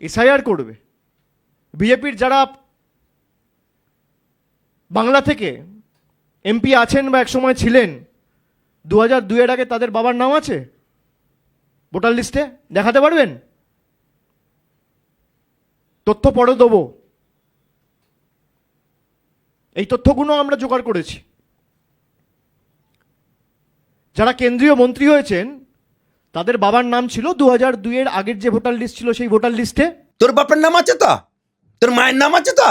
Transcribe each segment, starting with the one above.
SIR করবে। বিজেপির যারা বাংলা থেকে এমপি আছেন বা একসময় ছিলেন দু হাজার দুয়ের আগে তাদের বাবার নাম আছে? ভোটার লিস্টে? দেখাতে পারবেন? তথ্য পরে দেবো। এই তথ্যগুলো আমরা জোগাড় করেছি। যারা কেন্দ্রীয় মন্ত্রী হয়েছেন তাদের বাবার নাম ছিল দু হাজার দুইয়ের আগের যে ভোটার লিস্ট ছিল সেই ভোটার লিস্টে তোর বাপের নাম আছে তো? তোর মায়ের নাম আছে তো?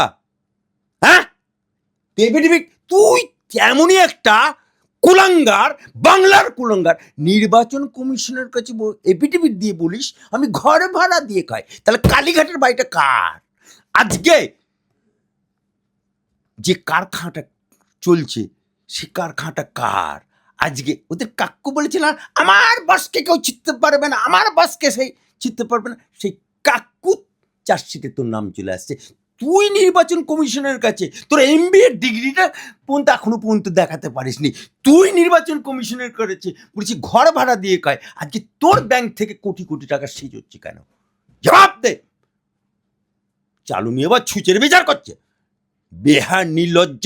হ্যাঁ? তুই তেমনই একটা কুলাঙ্গার, বাংলার কুলাঙ্গার। নির্বাচন কমিশনের কাছে এপিটিভিট দিয়ে বলিস, আমি ঘর ভাড়া দিয়ে খাই। তাহলে কালীঘাটের বাড়িটা কার? আজকে যে কারখানাটা চলছে, সে কারখানাটা কার? আজকে ওদের কাক্কু বলেছিল, আমার বাসকে কেউ চিনতে পারবে না, আমার বাসকে সেই চিনতে পারবে না। সেই কাক্কু চার্জশিটে তোর নাম চলে আসছে। তুই নির্বাচন কমিশনের কাছে, তোর এম এমবিএ ডিগ্রিটা পর্যন্ত এখনও পর্যন্ত দেখাতে পারিসনি। তুই নির্বাচন কমিশনের করেছে বলছি, ঘর ভাড়া দিয়ে কয়, আজকে তোর ব্যাংক থেকে কোটি কোটি টাকা সিজ হচ্ছে কেন? জবাব দে। চালু নিয়ে আবার ছুচের বিচার করছে। বেহার, নির্লজ্জ,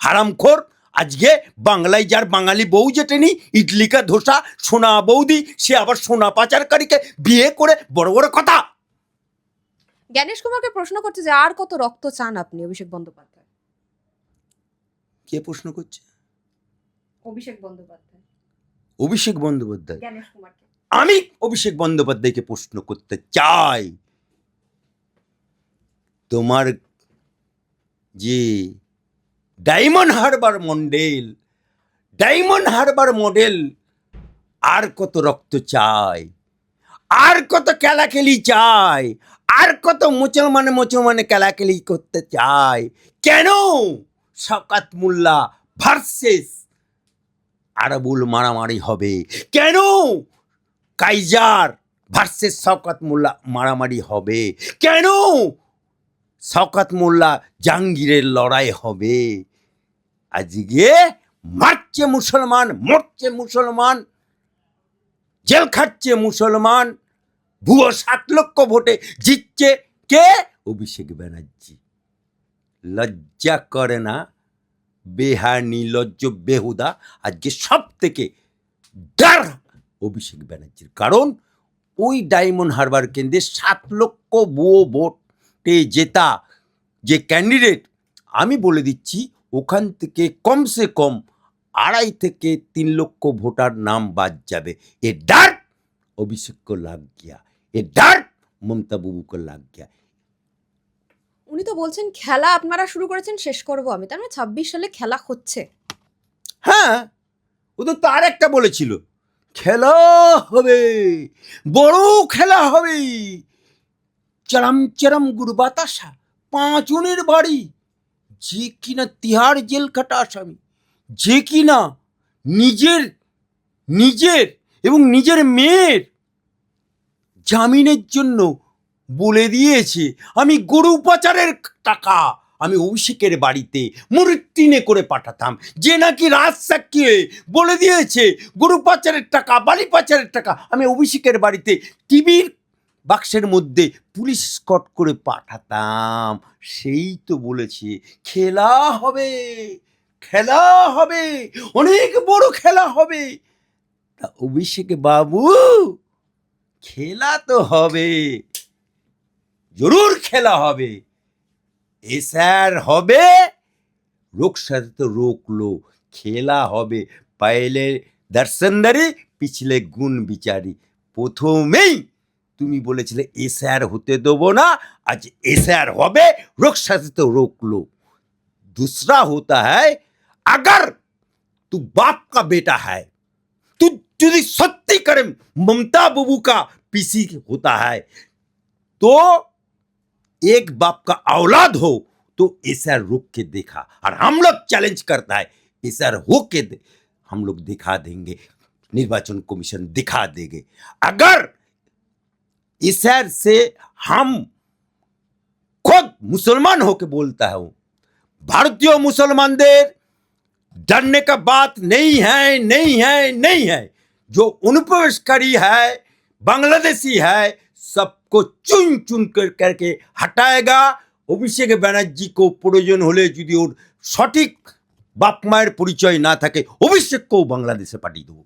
হারামখোর আজকে বাংলায় যার বাঙালি বউ যেটেনি ইডলিকা ধোসা সোনা বৌদি সে আবার সোনা পাচারকারীকে বিয়ে করে বড় বড় কথা। জ্ঞানেশ কুমারকে প্রশ্ন করছে যে আর কত রক্ত চান আপনি অভিষেক বন্দ্যোপাধ্যায়? কে প্রশ্ন করছে? অভিষেক বন্দ্যোপাধ্যায়। অভিষেক বন্দ্যোপাধ্যায়। জ্ঞানেশ কুমারকে। আমি অভিষেক বন্দ্যোপাধ্যায়কে প্রশ্ন করতে চাই। তোমার যে ডায়মন্ড হারবার মডেল ডায়মন্ড হারবার মডেল আর কত রক্ত চায় আর কত খেলাখেলি চায় আর কত মুসলমানে মুসলমানে খেলাখেলি করতে চায় কেন? শকাত মোল্লা ভার্সেস আরবুল মারামারি হবে। কেন? কাইজার ভার্সেস শওকত মোল্লা মারামারি হবে। কেন? শওকত মোল্লা জাহাঙ্গীরের লড়াই হবে। আজকে মারছে মুসলমান, মরছে মুসলমান, জেল খাচ্ছে মুসলমান, ভুয়ো সাত লক্ষ ভোটে জিতছে কে? অভিষেক ব্যানার্জি। লজ্জা করে না? বেহার লজ্জ, বেহুদা, আজকে সব থেকে ডার অভিষেক ব্যানার্জির। কারণ ওই ডায়মন্ড হারবার কেন্দ্রে সাত লক্ষ ভুয়ো ভোটে জেতা যে ক্যান্ডিডেট আমি বলে দিচ্ছি ওখান থেকে কমসে কম আড়াই থেকে তিন লক্ষ ভোটার নাম বাদ যাবে। এ ডার অভিষেক লাগ গিয়া এ ডার মমতা বাবু কো লাগ গিয়া। উনি তো বলছেন খেলা আপনারা শুরু করেছেন শেষ করব আমি। তার মানে ছাব্বিশ সালে খেলা হচ্ছে। হ্যাঁ ও তো তার একটা বলেছিল খেলা হবে বড় খেলা হবে চরম চরম গুড় বাতাসা পাঁচনের বাড়ি। যে কিনা তিহার জেল কাটা আসামি, যে কিনা নিজের নিজের এবং নিজের মেয়ের জামিনের জন্য বলে দিয়েছে, আমি গরু পাচারের টাকা আমি অভিষেকের বাড়িতে মুরিটিনে করে পাঠাতাম। যে নাকি রাজ সাক্ষী বলে দিয়েছে, গরু পাচারের টাকা, বালি পাচারের টাকা আমি অভিষেকের বাড়িতে টিভির বাক্সের মধ্যে পুলিশ স্কট করে পাঠাতাম। সেই তো বলেছে, খেলা হবে খেলা হবে, অনেক বড় খেলা হবে। তা অভিষেক বাবু, খেলা তো হবে, জরুর খেলা হবে। এ স্যার হবে? রোগ সাথে তো রোকলো, খেলা হবে, পাইলে দর্শনদারি, পিছলে গুণ বিচারি। প্রথমেই তুমি বলেছিলে এসআর হতে দেবো না আজ এসআর হবে রোগ সাথে তো रोकलो दूसरा होता है अगर तू बाप का बेटा है तू यदि सत्य करे ममता बाबू का पीसी होता है तो एक बाप का औलाद हो तो ऐसा रुक के देखा और हम लोग चैलेंज करता है ऐसा हो के दे, हम लोग दिखा देंगे निर्वाचन कमीशन दिखा देंगे अगर ईशर से हम खुद मुसलमान होके बोलता है वो भारतीय मुसलमान देर डरने का बात नहीं है नहीं है नहीं है। जो अनुप्रवेशकारी है, बांग्लादेशी है, सबको चुन चुन कर करके हटाएगा। অভিষেক ব্যানার্জিকেও প্রয়োজন হলে যদি सठीक बाप मायर परिचय ना थे अभिषेक को बांग्लादेश পাঠিয়ে देव।